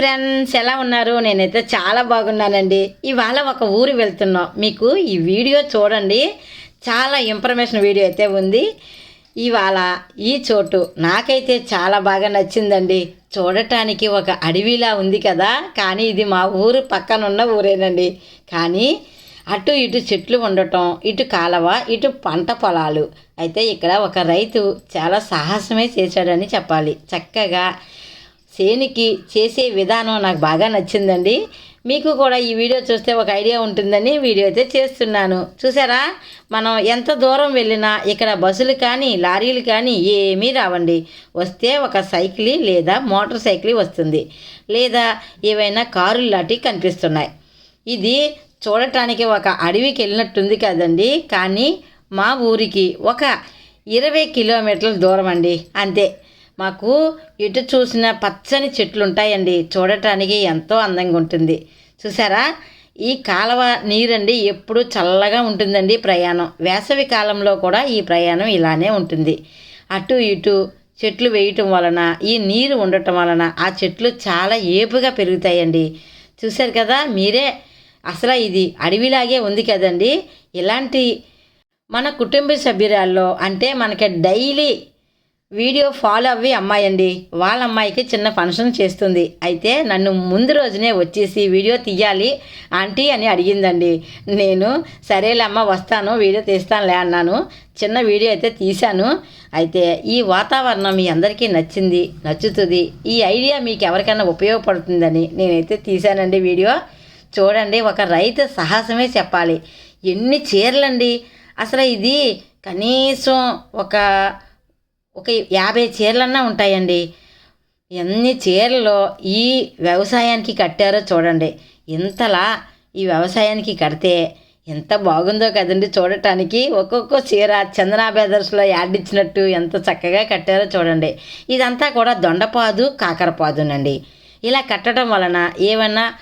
Friends ఎలా ఉన్నారు? నేనైతే చాలా బాగున్నానండి. ఇవాళ ఒక ఊరు వెళ్తున్నాం. మీకు ఈ వీడియో చూడండి. చాలా ఇన్ఫర్మేషన్ వీడియో అయితే ఉంది. ఇవాళ ఈ చోటు నాకైతే చాలా బాగా నచ్చిందండి. చూడటానికి ఒక అడవిలా ఉంది కదా. కానీ ఇది మా ఊరు పక్కన ఉన్న ఊరేనండి. కానీ అటు ఇటు చెట్లు ఉండటం ఇటు కాలవ ఇటు పంట పొలాలు. అయితే ఇక్కడ ఒక రైతు చాలా సాహసమే చేశాడని చెప్పాలి. చక్కగా సేనికి చేసే విధానం నాకు బాగా నచ్చిందండి. మీకు కూడా ఈ వీడియో చూస్తే ఒక ఐడియా ఉంటుందని వీడియో అయితే చేస్తున్నాను. చూసారా? మనం ఎంత దూరం వెళ్ళినా ఇక్కడ బస్సులు కానీ లారీలు కానీ ఏమీ రావండి. వస్తే ఒక సైకిల్ లేదా మోటార్ సైకిల్ వస్తుంది. లేదా ఏవైనా కారులు లాంటివి కనిపిస్తున్నాయి. ఇది చూడటానికి ఒక అడవికి వెళ్ళినట్టుంది కదండి. కానీ మా ఊరికి ఒక ఇరవై కిలోమీటర్ల దూరం అండి. అంతే. మాకు ఎటు చూసిన పచ్చని చెట్లు ఉంటాయండి చూడటానికి ఎంతో అందంగా ఉంటుంది చూసారా? ఈ కాలువ నీరండి ఎప్పుడు చల్లగా ఉంటుందండి ప్రయాణం. వేసవి కాలంలో కూడా ఈ ప్రయాణం ఇలానే ఉంటుంది. అటు ఇటు చెట్లు వేయటం వలన ఈ నీరు ఉండటం వలన ఆ చెట్లు చాలా ఏపుగా పెరుగుతాయండి. చూశారు కదా? మీరే అసలు ఇది అడవిలాగే ఉంది కదండి. ఇలాంటి మన కుటుంబ సభ్యురాల్లో అంటే మనకి డైలీ వీడియో ఫాలో అవ్వి అమ్మాయి అండి వాళ్ళ అమ్మాయికి చిన్న ఫంక్షన్ చేస్తుంది. అయితే నన్ను ముందు రోజునే వచ్చేసి వీడియో తీయాలి ఆంటీ అని అడిగిందండి. నేను సరేలే అమ్మ వస్తాను వీడియో తీస్తానులే అన్నాను. చిన్న వీడియో అయితే తీశాను. అయితే ఈ వాతావరణం మీ అందరికీ నచ్చింది నచ్చుతుంది. ఈ ఐడియా మీకు ఎవరికైనా ఉపయోగపడుతుందని నేనైతే తీశానండి వీడియో. చూడండి ఒక రైతు సాహసమే చెప్పాలి. ఎన్ని చీరలండి. అసలు ఇది కనీసం ఒక ఒక యాభై చీరలన్నా ఉంటాయండి. ఎన్ని చీరలో ఈ వ్యవసాయానికి కట్టారో చూడండి. ఇంతలా ఈ వ్యవసాయానికి కడితే ఎంత బాగుందో కదండి చూడటానికి. ఒక్కొక్క చీర చందనా బ్రదర్స్లో యాడ్ ఇచ్చినట్టు ఎంత చక్కగా కట్టారో చూడండి. ఇదంతా కూడా దొండపాదు కాకరపాదునండి. ఇలా కట్టడం వలన ఏమన్నా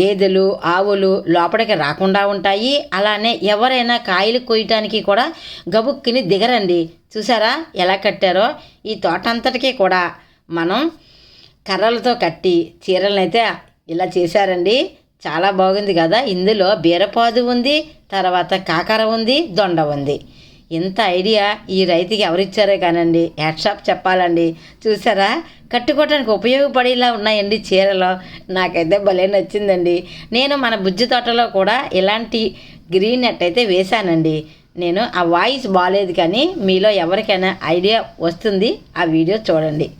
గేదెలు ఆవులు లోపలికి రాకుండా ఉంటాయి. అలానే ఎవరైనా కాయలు కొయ్యటానికి కూడా గబుక్కిని దిగరండి. చూసారా ఎలా కట్టారో? ఈ తోట అంతటికీ కూడా మనం కర్రలతో కట్టి చీరలను అయితే ఇలా చేశారండి. చాలా బాగుంది కదా. ఇందులో బీరపాదు ఉంది తర్వాత కాకర ఉంది దొండ ఉంది. ఇంత ఐడియా ఈ రైతుకి ఎవరిచ్చారో కానండి. షాప్ చెప్పాలండి. చూసారా? కట్టుకోవడానికి ఉపయోగపడేలా ఉన్నాయండి చీరలు. నాకైతే భలే నచ్చిందండి. నేను మన బుజ్జి తోటలో కూడా ఇలాంటి గ్రీన్ నెట్ అయితే వేశానండి. నేను ఆ వాయిస్ బాగాలేదు కానీ మీలో ఎవరికైనా ఐడియా వస్తుంది ఆ వీడియో చూడండి.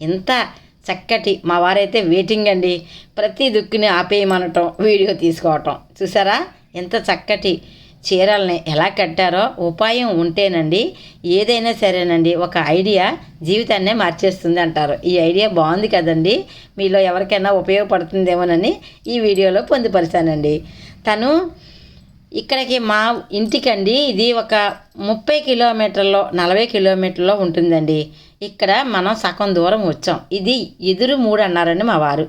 ఇంత చక్కటి మా వారైతే వెయిటింగ్ అండి. ప్రతి దుక్కుని ఆపేయమనటం వీడియో తీసుకోవటం. చూసారా? ఎంత చక్కటి చీరల్ని ఎలా కట్టారో ఉపాయం ఉంటేనండి ఏదైనా సరేనండి ఒక ఐడియా జీవితాన్నే మార్చేస్తుంది అంటారు. ఈ ఐడియా బాగుంది కదండి మీలో ఎవరికైనా ఉపయోగపడుతుందేమోనని ఈ వీడియోలో పొందుపరిచానండి. తను ఇక్కడికి మా ఇంటికండి ఇది ఒక ముప్పై కిలోమీటర్లో నలభై కిలోమీటర్లో ఉంటుందండి. ఇక్కడ మనం సగం దూరం వచ్చాం. ఇది ఎదురు మూడు అన్నారండి మా వారు.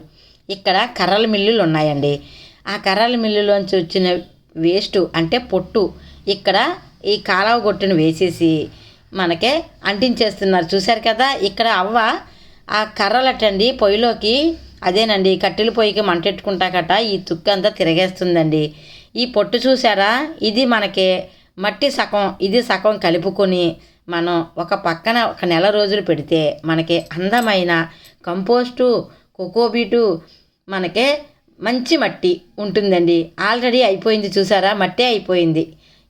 ఇక్కడ కర్రల మిల్లులు ఉన్నాయండి. ఆ కర్రల మిల్లులోంచి వచ్చిన వేస్ట్ అంటే పొట్టు. ఇక్కడ ఈ కాలవ గొట్టును వేసేసి మనకే అంటించేస్తున్నారు. చూశారు కదా ఇక్కడ అవ్వ ఆ కర్రలటండి పొయ్యిలోకి అదేనండి కట్టెల పొయ్యికి మంటెట్టుకుంటాకట ఈ తుక్కు అంతా తిరగేస్తుందండి. ఈ పొట్టు చూసారా ఇది మనకి మట్టి సగం ఇది సగం కలుపుకొని మనం ఒక పక్కన ఒక నెల రోజులు పెడితే మనకి అందమైన కంపోస్టు కోకోబీటు మనకే మంచి మట్టి ఉంటుందండి. ఆల్రెడీ అయిపోయింది చూసారా? మట్టే అయిపోయింది.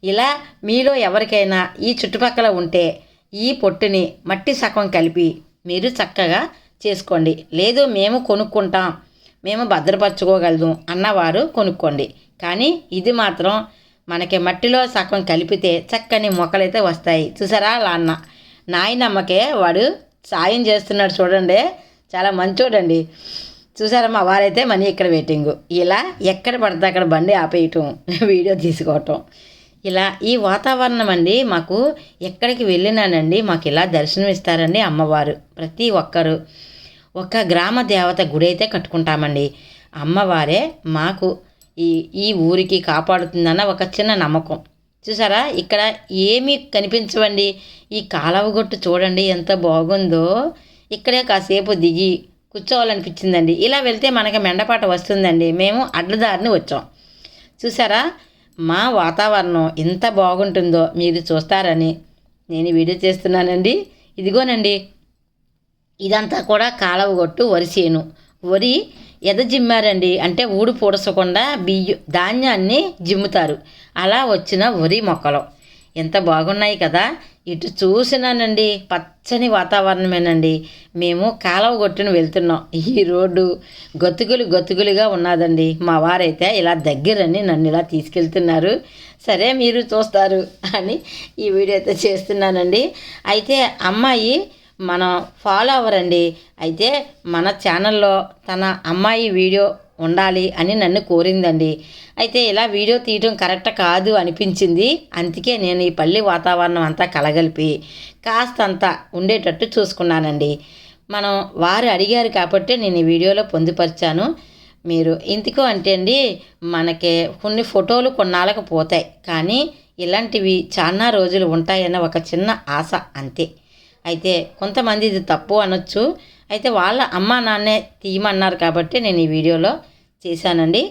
ఇలా మీలో ఎవరికైనా ఈ చుట్టుపక్కల ఉంటే ఈ పొట్టుని మట్టి సగం కలిపి మీరు చక్కగా చేసుకోండి. లేదు మేము కొనుక్కుంటాం. మేము భద్రపరచుకోగలదు అన్నవారు కొనుక్కోండి. కానీ ఇది మాత్రం మనకి మట్టిలో సగం కలిపితే చక్కని మొక్కలైతే వస్తాయి. చూసారా అలా అన్న నాయనమ్మకే వాడు సాయం చేస్తున్నాడు చూడండి. చాలా మంచోడండి. చూసారా మా వారైతే మనీ ఇక్కడ వెయిటింగ్? ఇలా ఎక్కడ పడితే అక్కడ బండి ఆపేయటం వీడియో తీసుకోవటం. ఇలా ఈ వాతావరణం అండి మాకు ఎక్కడికి వెళ్ళినానండి మాకు ఇలా దర్శనం ఇస్తారండి అమ్మవారు. ప్రతి ఒక్కరు. ఒక గ్రామ దేవత గుడి అయితే కట్టుకుంటామండి. అమ్మవారే మాకు ఈ ఈ ఊరికి కాపాడుతుందన్న ఒక చిన్న నమ్మకం. చూసారా? ఇక్కడ ఏమీ కనిపించవండి. ఈ కాలవగొట్టు చూడండి ఎంత బాగుందో. ఇక్కడే కాసేపు దిగి కూర్చోవాలనిపించిందండి. ఇలా వెళ్తే మనకి మెండపాట వస్తుందండి. మేము అడ్లదారిని వచ్చాం. చూసారా? మా వాతావరణం ఎంత బాగుంటుందో మీరు చూస్తారని నేను వీడియో చేస్తున్నానండి. ఇదిగోనండి. ఇదంతా కూడా కాలవ కొట్టు వరి చేను. వరి ఎద జిమ్మారండి? అంటే ఊడు పూడసకుండా బియ్యం ధాన్యాన్ని జిమ్ముతారు. అలా వచ్చిన వరి మొక్కలు. ఎంత బాగున్నాయి కదా? ఇటు చూసినానండి పచ్చని వాతావరణమేనండి. మేము కాలవ కొట్టుని వెళ్తున్నాం. ఈ రోడ్డు గతుకులు గతుకులుగా ఉన్నదండి. మా వారైతే ఇలా దగ్గరని నన్ను ఇలా తీసుకెళ్తున్నారు. సరే మీరు చూస్తారు అని ఈ వీడియో అయితే చేస్తున్నానండి. అయితే అమ్మాయి మనం ఫాలో అవ్వరండి అయితే మన ఛానల్లో తన అమ్మాయి వీడియో ఉండాలి అని నన్ను కోరిందండి. అయితే ఇలా వీడియో తీయడం కరెక్ట్ కాదు అనిపించింది. అందుకే నేను ఈ పల్లి వాతావరణం అంతా కలగలిపి కాస్తంత ఉండేటట్టు చూసుకున్నానండి. మనం వారు అడిగారు కాబట్టి నేను ఈ వీడియోలో పొందుపరిచాను. మీరు ఇందుకు అంటే అండి మనకి కొన్ని ఫోటోలు కొన్నాళ్ళకు పోతాయి. కానీ ఇలాంటివి చాలా రోజులు ఉంటాయన్న ఒక చిన్న ఆశ అంతే. అయితే కొంతమంది ఇది తప్పు అనొచ్చు. అయితే వాళ్ళ అమ్మ నాన్నే తీయమన్నారు కాబట్టి నేను ఈ వీడియోలో చేశానండి.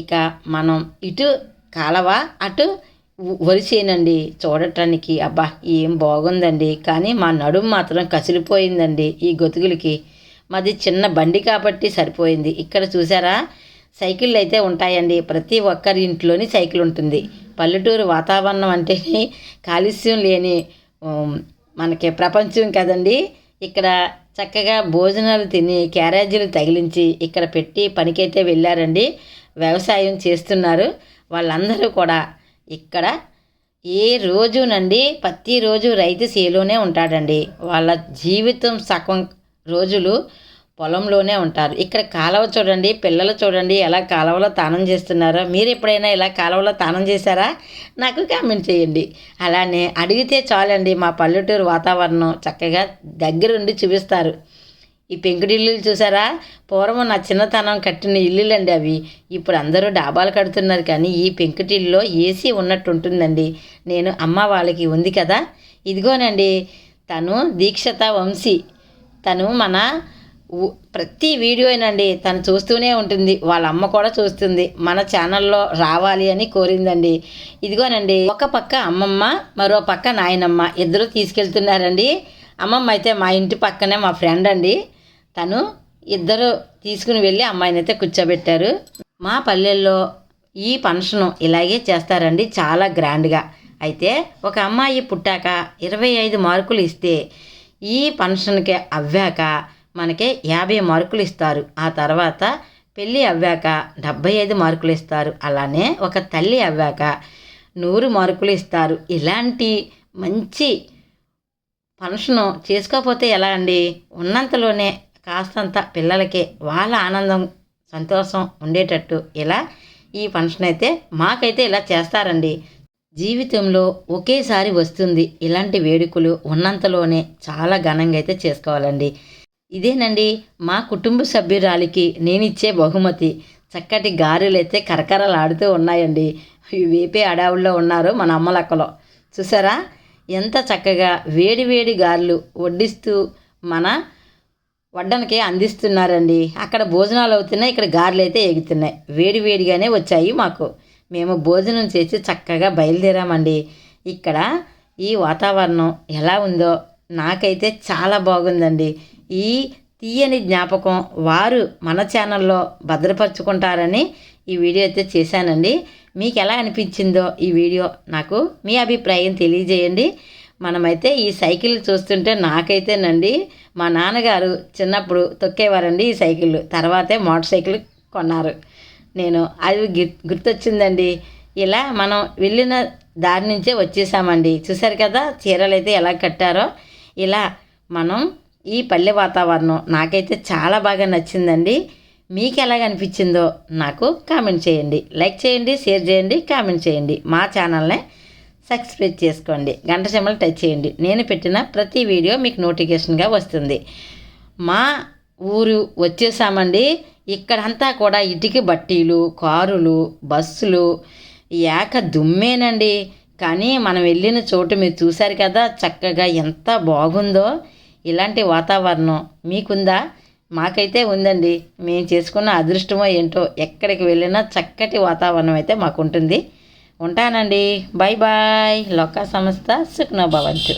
ఇక మనం ఇటు కాలవ అటు వరిసేనండి చూడటానికి అబ్బా ఏం బాగుందండి. కానీ మా నడుము మాత్రం కసిలిపోయిందండి ఈ గొతుకులకి. మాది చిన్న బండి కాబట్టి సరిపోయింది. ఇక్కడ చూసారా? సైకిళ్ళు అయితే ఉంటాయండి. ప్రతి ఒక్కరి ఇంట్లోని సైకిల్ ఉంటుంది. పల్లెటూరు వాతావరణం అంటేనే కాలుష్యం లేని మనకి ప్రపంచం కదండి. ఇక్కడ చక్కగా భోజనాలు తిని క్యారేజీలు తగిలించి ఇక్కడ పెట్టి పనికైతే వెళ్ళారండి. వ్యవసాయం చేస్తున్నారు. వాళ్ళందరూ కూడా ఇక్కడ ఏ రోజునండి ప్రతిరోజు రైతు సేలోనే ఉంటాడండి. వాళ్ళ జీవితం సగం రోజులు పొలంలోనే ఉంటారు. ఇక్కడ కాలువ చూడండి పిల్లలు చూడండి ఎలా కాలువలో తానం చేస్తున్నారో మీరు ఎప్పుడైనా ఇలా కాలువలో తానం చేశారా? నాకు కామెంట్ చేయండి. అలానే అడిగితే చాలండి మా పల్లెటూరు వాతావరణం చక్కగా దగ్గరుండి చూపిస్తారు. ఈ పెంకుడిల్లు చూసారా? పూర్వం నా చిన్నతనం కట్టిన ఇల్లులండి అవి. ఇప్పుడు అందరూ డాబాలు కడుతున్నారు కానీ ఈ పెంకుటిల్లులో ఏసీ ఉన్నట్టు ఉంటుందండి నేను అమ్మ వాళ్ళకి ఉంది కదా. ఇదిగోనండి తను దీక్షత వంశీ. తను మన ప్రతి వీడియోనండి తను చూస్తూనే ఉంటుంది వాళ్ళ అమ్మ కూడా చూస్తుంది మన ఛానల్లో రావాలి అని కోరిందండి. ఇదిగోనండి ఒక పక్క అమ్మమ్మ మరో పక్క నాయనమ్మ ఇద్దరు తీసుకెళ్తున్నారండి. అమ్మమ్మ అయితే మా ఇంటి పక్కనే మా ఫ్రెండ్ అండి. తను ఇద్దరు తీసుకుని వెళ్ళి అమ్మాయిని అయితే కూర్చోబెట్టారు. మా పల్లెల్లో ఈ ఫంక్షన్ ఇలాగే చేస్తారండి చాలా గ్రాండ్గా అయితే ఒక అమ్మాయి పుట్టాక ఇరవై ఐదు మార్కులు ఇస్తే ఈ ఫంక్షన్కి అవ్వాక మనకి యాభై మార్కులు ఇస్తారు. ఆ తర్వాత పెళ్ళి అవ్వాక డెబ్బై ఐదు మార్కులు ఇస్తారు. అలానే ఒక తల్లి అవ్వాక నూరు మార్కులు ఇస్తారు. ఇలాంటి మంచి ఫంక్షను చేసుకోకపోతే ఎలా అండి? ఉన్నంతలోనే కాస్తంత పిల్లలకి వాళ్ళ ఆనందం సంతోషం ఉండేటట్టు ఇలా ఈ ఫంక్షన్ అయితే మాకైతే ఇలా చేస్తారండి. జీవితంలో ఒకేసారి వస్తుంది ఇలాంటి వేడుకలు ఉన్నంతలోనే చాలా ఘనంగా అయితే చేసుకోవాలండి. ఇదేనండి మా కుటుంబ సభ్యురాలికి నేనిచ్చే బహుమతి. చక్కటి గారెలైతే కరకరలాడుతూ ఉన్నాయండి. వేపే అడావుల్లో ఉన్నారు మన అమ్మలక్కలో చూసారా? ఎంత చక్కగా వేడి వేడి గారెలు వడ్డిస్తూ మన వడ్డనకి అందిస్తున్నారండి. అక్కడ భోజనాలు అవుతున్నాయి ఇక్కడ గారెలు అయితే ఎగుతున్నాయి. వేడి వేడిగానే వచ్చాయి మాకు. మేము భోజనం చేసి చక్కగా బయలుదేరామండి. ఇక్కడ ఈ వాతావరణం ఎలా ఉందో నాకైతే చాలా బాగుందండి. ఈ తీయని జ్ఞాపకం వారు మన ఛానల్లో భద్రపరుచుకుంటారని ఈ వీడియో అయితే చేశానండి. మీకు ఎలా అనిపించిందో ఈ వీడియో నాకు మీ అభిప్రాయం తెలియజేయండి. మనమైతే ఈ సైకిల్ చూస్తుంటే నాకైతేనండి మా నాన్నగారు చిన్నప్పుడు తొక్కేవారండి ఈ సైకిల్. తర్వాతే మోటార్ సైకిల్ కొన్నారు. నేను అది గుర్తొచ్చిందండి. ఇలా మనం వెళ్ళిన దారి నుంచే వచ్చేసామండి. చూసారు కదా చీరలు అయితే ఎలా కట్టారో. ఇలా మనం ఈ పల్లె వాతావరణం నాకైతే చాలా బాగా నచ్చిందండి. మీకు ఎలాగ అనిపించిందో నాకు కామెంట్ చేయండి. లైక్ చేయండి షేర్ చేయండి కామెంట్ చేయండి. మా ఛానల్ని సబ్స్క్రైబ్ చేసుకోండి. గంట చెమ్మలు టచ్ చేయండి. నేను పెట్టిన ప్రతి వీడియో మీకు నోటిఫికేషన్గా వస్తుంది. మా ఊరు వచ్చేసామండి. ఇక్కడంతా కూడా ఇటుకి బట్టీలు కారులు బస్సులు ఏక దుమ్మేనండి కానీ మనం వెళ్ళిన చోటు మీరు చూశారు కదా చక్కగా ఎంత బాగుందో. ఇలాంటి వాతావరణం మీకుందా? మాకైతే ఉందండి. మేము చేసుకున్న అదృష్టమో ఏంటో ఎక్కడికి వెళ్ళినా చక్కటి వాతావరణం అయితే మాకు ఉంటుంది ఉంటానండి. బాయ్ బాయ్ లోకా సంస్థ సుఖ్నభవంతు